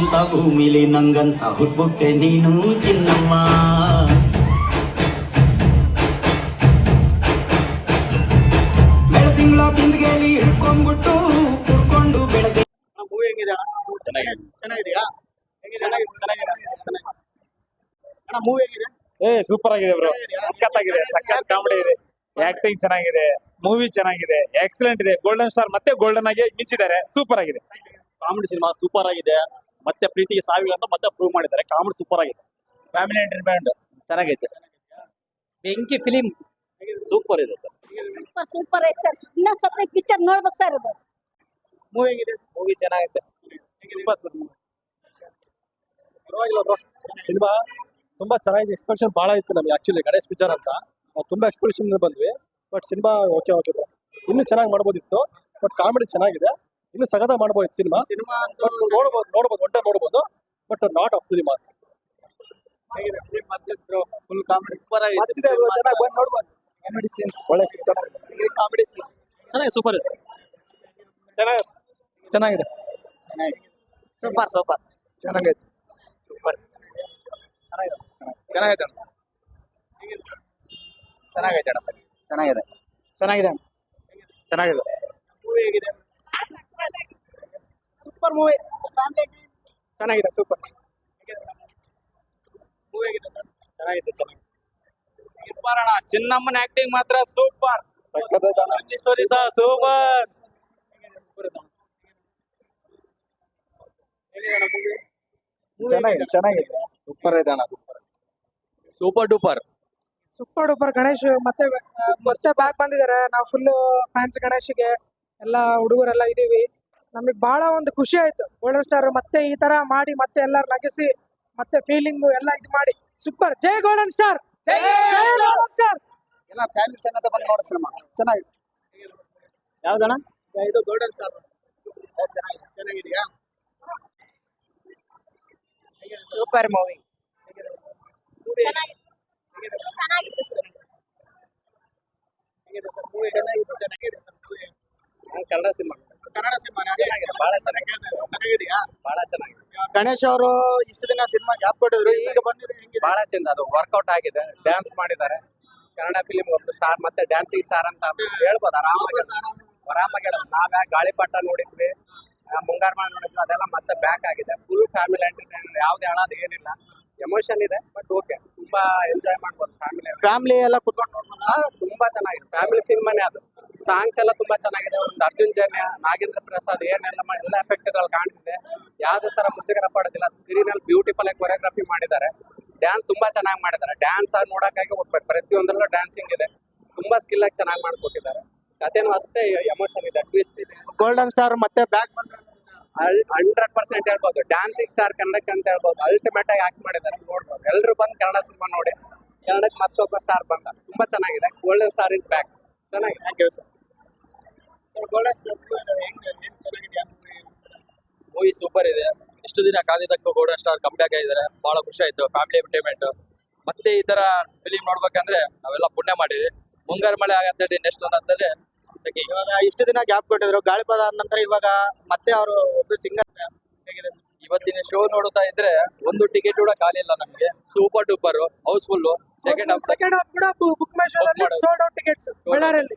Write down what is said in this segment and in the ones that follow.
ನಿನ್ನಂತ ಭೂಮಿಲಿ ನಂಗಂತ ಹುಟ್ಬುಟ್ಟೆ ನೀನು ಚಿನ್ನಮ್ಮ. ಹಿಡ್ಕೊಂಡ್ಬಿಟ್ಟು ಕುಡ್ಕೊಂಡು ಬೆಳಗ್ಗೆ ಮೂವಿ ಹೆಂಗಿದೆ? ಚೆನ್ನಾಗಿದೆ. ಚೆನ್ನಾಗಿದೆಯಾ? ಹೆಂಗಿದೆ? ಚೆನ್ನಾಗಿದೆ ಚೆನ್ನಾಗಿದೆ ಅಣ್ಣ ಮೂವಿ ಹೆಂಗಿದೆ? ಏ ಸೂಪರ್ ಆಗಿದೆ ಬ್ರೋ ಸಖತ್ ಸಖತ್ತಾಗಿದೆ ಸಖತ್ ಕಾಮಿಡಿ ಇದೆ. ಆಕ್ಟಿಂಗ್ ಚೆನ್ನಾಗಿದೆ ಮೂವಿ ಚೆನ್ನಾಗಿದೆ ಎಕ್ಸಲೆಂಟ್ ಇದೆ. ಗೋಲ್ಡನ್ ಸ್ಟಾರ್ ಮತ್ತೆ ಗೋಲ್ಡನ್ ಆಗಿ ಮಿಂಚಿದ್ದಾರೆ. ಸೂಪರ್ ಆಗಿದೆ. ಕಾಮಿಡಿ ಸಿನಿಮಾ ಸೂಪರ್ ಆಗಿದೆ. ಮತ್ತೆ ಪ್ರೀತಿಗೆ ಸಾವಿಲ್ಲ ಅಂತ ಮತ್ತೆ ಪ್ರೂವ್ ಮಾಡಿದ್ದಾರೆ. ಕಾಮಿಡಿ ಸೂಪರ್ ಆಗಿದೆ. ಫ್ಯಾಮಿಲಿ ಎಂಟರ್ಟೈನ್ಮೆಂಟ್ ಚೆನ್ನಾಗೈತೆ. ಬೆಂಕಿ ಫಿಲಿಂ ಸೂಪರ್ ಇದೆ ಸರ್. ಸೂಪರ್ ಸೂಪರ್ ಐತೆ ಸರ್. ಇನ್ನೂ ಸ್ವಲ್ಪ ಪಿಕ್ಚರ್ ನೋಡ್ಬೇಕು ಸರ್ ಇದು ಮೂವಿ ಹೇಗಿದೆ? ಮೂವಿ ಚೆನ್ನಾಗೈತೆ. Super sir. ಪರವಾಗಿಲ್ಲ ಬ್ರೋ ಸಿನಿಮಾ ತುಂಬಾ ಚೆನ್ನಾಗಿದೆ. ಎಕ್ಸ್ಪ್ರೆಷನ್ ಭಾಳ ಇತ್ತು ನಮಗೆ ಆಕ್ಚುಲಿ ಗಣೇಶ್ ಪಿಕ್ಚರ್ ಅಂತ. ನಾವು ತುಂಬಾ ಎಕ್ಸ್ಪ್ರೆಷನ್ ಬಂದ್ವಿ. ಬಟ್ ಸಿನಿಮಾ ಓಕೆ ಓಕೆ ಇನ್ನು ಇನ್ನೂ ಚೆನ್ನಾಗಿ ಮಾಡ್ಬೋದಿತ್ತು. ಬಟ್ ಕಾಮಿಡಿ ಚೆನ್ನಾಗಿದೆ. ಇನ್ನು ಸಗದ ಮಾಡ್ಬೋದು ಸಿನಿಮಾ. ಸಿನಿಮಾ ನೋಡ್ಬೋದು ನೋಡ್ಬೋದು ಒಂಟೆ ನೋಡ್ಬೋದು but not up to the mark full comedy super ಆಗಿದೆ ಚೆನ್ನಾಗಿ ಬಂದು ನೋಡ್ಬೋದು. ಕಾಮಿಡಿ ಸೀನ್ಸ್ ಒಳ್ಳೆ ಚೆನ್ನಾಗಿದೆ ಕಾಮಿಡಿ ಸೀನ್ ಚೆನ್ನಾಗಿ ಸೂಪರ್ ಇದೆ. ಚೆನ್ನಾಗಿ ಚೆನ್ನಾಗಿದೆ. ಸೂಪರ್ ಸೂಪರ್ ಚೆನ್ನಾಗೈತೆ. ಸೂಪರ್ ಚೆನ್ನಾಗೈತೆ ಚೆನ್ನಾಗೈತೆ ಅಣ್ಣ. ಚೆನ್ನಾಗಿದೆ. ಚೆನ್ನಾಗಿದೆ ಚೆನ್ನಾಗಿದೆ. ಮೂವಿ ಹೇಗಿದೆ? ಸೂಪರ್ ಮೂವಿ ಚೆನ್ನಾಗಿದೆ ಸೂಪರ್ ಮೂವಿ ಆಗಿದೆ ಸರ್. ಚೆನ್ನಾಗಿದೆ ಚೆನ್ನಾಗಿದೆ. ಸೂಪರ್ ಅಣ್ಣ. ಚಿನ್ನಮ್ಮನ ಆಕ್ಟಿಂಗ್ ಮಾತ್ರ ಸೂಪರ್ ಸ್ಟೋರಿ ಸಹ ಸೂಪರ್ ಚೆನ್ನಾಗಿದೆ ಚೆನ್ನಾಗಿದೆ. ಸೂಪರ್ ಇದೆ ಅಣ್ಣ super super duper super duper Ganesh ಮತ್ತೆ ಮತ್ತೆ ಬ್ಯಾಕ್ ಬಂದಿದ್ದಾರೆ. ನಾವು ಫುಲ್ ಫ್ಯಾನ್ಸ್ ಗಣೇಶ್ಗೆ ಎಲ್ಲ ಹುಡುಗರೆಲ್ಲ ಇದೀವಿ. ನಮಗೆ ಬಹಳ ಒಂದು ಖುಷಿ ಆಯ್ತು. ಗೋಲ್ಡನ್ ಸ್ಟಾರ್ ಮತ್ತೆ ಈ ತರ ಮಾಡಿ ಮತ್ತೆ ಎಲ್ಲರೂ ನಗಿಸಿ ಮತ್ತೆ ಫೀಲಿಂಗು ಎಲ್ಲ ಇದು ಮಾಡಿ. ಸೂಪರ್ ಜೈ ಗೋಲ್ಡನ್ ಸ್ಟಾರ್ ಜೈ ಗೋಲ್ಡನ್ ಸ್ಟಾರ್ ಎಲ್ಲ ಫ್ಯಾಮಿಲಿ ಸಮೇತ ಬಂದು ನೋಡಿ ಸಿನಿಮಾ ಚೆನ್ನಾಗಿದೆ. ಯಾವ್ದಣ್ಣ? ಇದು ಗೋಲ್ಡನ್ ಸ್ಟಾರ್ ಚೆನ್ನಾಗಿದೆ. ಚೆನ್ನಾಗಿದೆಯಾ? ಸೂಪರ್ ಮೂವಿ ಚೆನ್ನಾಗಿತ್ತು ಚೆನ್ನಾಗಿತ್ತು sir Kannada cinema Kannada cinema ಬಹಳ. ಚೆನ್ನಾಗಿದೆಯಾ? ಬಹಳ ಚೆನ್ನಾಗಿದೆ. ಗಣೇಶ್ ಅವರು ಇಷ್ಟು ದಿನ ಸಿನಿಮಾ ಗ್ಯಾಪ್ ಕೊಟ್ಟಿದ್ರು ಈಗ ಬಂದಿದ್ರು ಹೆಂಗಿದೆ? ಬಹಳ ಚಂದ ಅದು ವರ್ಕೌಟ್ ಆಗಿದೆ ಡ್ಯಾನ್ಸ್ ಮಾಡಿದ್ದಾರೆ. ಕನ್ನಡ ಫಿಲಿಮ್ ಒಬ್ಬರು ಸಾರ್ ಮತ್ತೆ ಡ್ಯಾನ್ಸಿಂಗ್ ಸಾರ್ ಅಂತ ಹೇಳ್ಬೋದು ಆರಾಮಾಗಿ ಆರಾಮಾಗಿ ನಾವ್ಯಾ ನಾವೇ ಗಾಳಿಪಟ ನೋಡಿದ್ವಿ ಮುಂಗಾರು ಮಾಡಿ ನೋಡಿದ್ವಿ ಅದೆಲ್ಲ ಮತ್ತೆ ಬ್ಯಾಕ್ ಆಗಿದೆ. ಫುಲ್ ಫ್ಯಾಮಿಲಿ ಎಂಟರ್ಟೈನ್ ಯಾವ್ದು ಹೇಳೋದು ಏನಿಲ್ಲ. ಎಮೋಷನ್ ಇದೆ ಬಟ್ ಓಕೆ ತುಂಬಾ ಎಂಜಾಯ್ ಮಾಡ್ಬೋದು ಫ್ಯಾಮಿಲಿ ಫ್ಯಾಮಿಲಿ ಎಲ್ಲ ಕುತ್ಕೊಂಡು ನೋಡ್ಬೋದು? ತುಂಬಾ ಚೆನ್ನಾಗಿದೆ. ಫ್ಯಾಮಿಲಿ ಫಿಲ್ಮನೇ ಅದು. ಸಾಂಗ್ಸ್ ಎಲ್ಲ ತುಂಬಾ ಚೆನ್ನಾಗಿದೆ. ಒಂದು ಅರ್ಜುನ್ ಜನ್ಯ ನಾಗೇಂದ್ರ ಪ್ರಸಾದ್ ಏನೆಲ್ಲ ಎಲ್ಲ ಎಫೆಕ್ಟ್ ಇದ್ರಲ್ಲಿ ಕಾಣ್ತಿದೆ. ಯಾವ್ದೇ ತರ ಮುಜುಗರ ಪಡೋದಿಲ್ಲ. ಸ್ಕ್ರೀನ್ ಅಲ್ಲಿ ಬ್ಯೂಟಿಫುಲ್ ಆಗಿ ಕೊರಿಯೋಗ್ರಫಿ ಮಾಡಿದ್ದಾರೆ. ಡ್ಯಾನ್ಸ್ ತುಂಬಾ ಚೆನ್ನಾಗಿ ಮಾಡಿದ್ದಾರೆ. ಡ್ಯಾನ್ಸ್ ನೋಡಕ್ಕಾಗಿ ಹೋಗ್ಬೇಕು. ಪ್ರತಿಯೊಂದರಲ್ಲೂ ಡ್ಯಾನ್ಸಿಂಗ್ ಇದೆ. ತುಂಬಾ ಸ್ಕಿಲ್ ಆಗಿ ಚೆನ್ನಾಗಿ ಮಾಡ್ಕೊಟ್ಟಿದ್ದಾರೆ. ಕಥೆನೂ ಅಷ್ಟೇ ಎಮೋಷನ್ ಇದೆ ಟ್ವಿಸ್ಟ್ ಇದೆ. ಗೋಲ್ಡನ್ ಸ್ಟಾರ್ ಮತ್ತೆ ಬ್ಯಾಕ್ ಬಂದ್ರೆ ಹಂಡ್ರೆಡ್ ಪರ್ಸೆಂಟ್ ಹೇಳ್ಬೋದು. ಡ್ಯಾನ್ಸಿಂಗ್ ಸ್ಟಾರ್ ಕನ್ನಡಕ್ಕೆ ಅಂತ ಹೇಳ್ಬೋದು. ಅಲ್ಟಿಮೇಟ್ ಆಗಿ ಆಕ್ಟ್ ಮಾಡಿದ್ದಾರೆ. ನೋಡ್ಬೋದು. ಎಲ್ಲರೂ ಬಂದು ಕನ್ನಡ ಸಿನಿಮಾ ನೋಡಿ. ಕನ್ನಡಕ್ಕೆ ಮತ್ತೊಬ್ಬ ಸ್ಟಾರ್ ಬಂದ. ತುಂಬಾ ಚೆನ್ನಾಗಿದೆ. ಗೋಲ್ಡನ್ ಸ್ಟಾರ್ ಇಸ್ ಬ್ಯಾಕ್ ಚೆನ್ನಾಗಿದೆ ಥ್ಯಾಂಕ್ ಯು ಸರ್ ಗೋಲ್ಡನ್ ಚೆನ್ನಾಗಿದೆಯಾ? ಮೂವಿ ಸೂಪರ್ ಇದೆ. ಇಷ್ಟು ದಿನ ಕಾದಿದ್ದಕ್ಕೂ ಗೋಲ್ಡನ್ ಸ್ಟಾರ್ ಕಂಬ್ಯಾಕ್ ಆಗಿದ್ದಾರೆ. ಬಹಳ ಖುಷಿ ಆಯ್ತು ಫ್ಯಾಮಿಲಿ ಎಂಟರ್ಟೈನ್ಮೆಂಟ್ ಮತ್ತೆ ಈ ತರ ಫಿಲಿಂ ನೋಡ್ಬೇಕಂದ್ರೆ ನಾವೆಲ್ಲ ಪುಣ್ಯ ಮಾಡಿದ್ವಿ. ಮುಂಗಾರು ಮಳೆ ಆಗತ್ತೆ ನೆಕ್ಸ್ಟ್ ಸಖಿ. ಇವಾಗ ಇಷ್ಟು ದಿನ ಗ್ಯಾಪ್ ಕೊಟ್ಟಿದ್ರು. ಗಾಳಿಪದ ಆದ ನಂತರ ಇವಾಗ ಮತ್ತೆ ಅವರು ಒಬ್ಬ ಸಿಂಗರ್ ಹೇಗಿದೆ ಇವತ್ತಿನ ಶೋ ನೋಡ್ತಾ ಇದ್ರೆ ಒಂದು ಟಿಕೆಟ್ ಕೂಡ ಖಾಲಿ ಇಲ್ಲ ನಮಗೆ. Super duper house full second half second half ಕೂಡ book my show. Sold out tickets ಬಳ್ಳಾರಿಯಲ್ಲಿ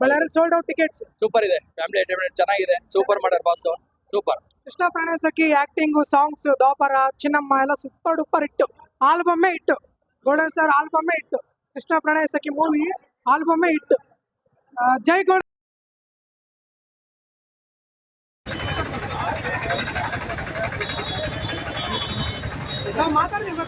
Ballari sold out tickets super ಇದೆ ಫ್ಯಾಮಿಲಿ ಎಂಟರ್ಟೈನ್ಮೆಂಟ್ ಚೆನ್ನಾಗಿದೆ super ಮಾಡರ್ boss super Krishna Pranayasakhi acting songs ದೋಪರ Chinnamma ಎಲ್ಲ ಸೂಪರ್ ಡೂಪರ್ ಇಟ್ಟು ಆಲ್ಬಮ್ ಇಟ್ಟು golden star album ಇಟ್ಟು Krishna ಪ್ರಣಯಸಖಿ movie album ಇಟ್ಟು ಜೈ gold ಮಾತಾಡ್ತೀವಿ